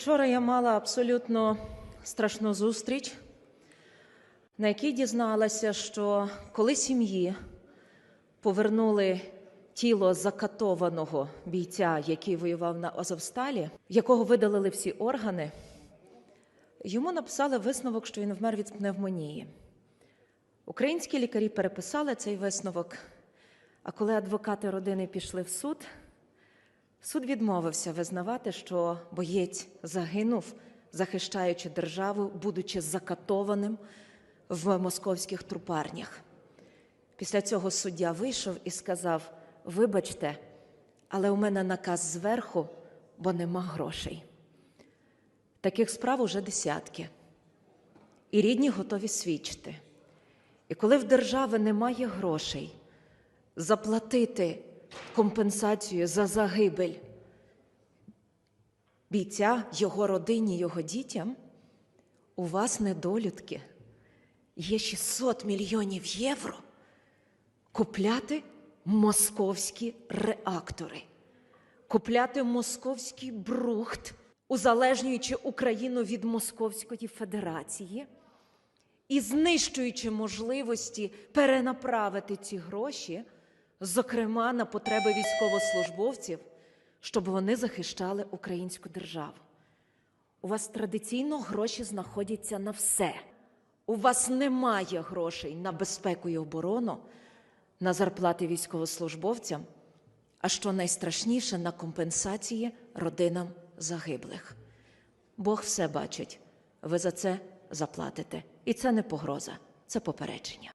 Вчора я мала абсолютно страшну зустріч, на якій дізналася, що коли сім'ї повернули тіло закатованого бійця, який воював на Азовсталі, якого видалили всі органи, йому написали висновок, що він вмер від пневмонії. Українські лікарі переписали цей висновок. А коли адвокати родини пішли в суд, суд відмовився визнавати, що боєць загинув, захищаючи державу, будучи закатованим в московських трупарнях. Після цього суддя вийшов і сказав: Вибачте, але у мене наказ зверху, бо нема грошей. Таких справ уже десятки. І рідні готові свідчити. І коли в держави немає грошей заплатити компенсацію за загибель бійця, його родині, його дітям, у вас недолюдки. Є 600 мільйонів євро купляти московські реактори, купляти московський брухт, узалежнюючи Україну від Московської Федерації і знищуючи можливості перенаправити ці гроші, зокрема на потреби військовослужбовців, щоб вони захищали українську державу. У вас традиційно гроші знаходяться на все. У вас немає грошей на безпеку і оборону, на зарплати військовослужбовцям, а що найстрашніше на компенсації родинам загиблих. Бог все бачить. Ви за це заплатите. І це не погроза, це попередження.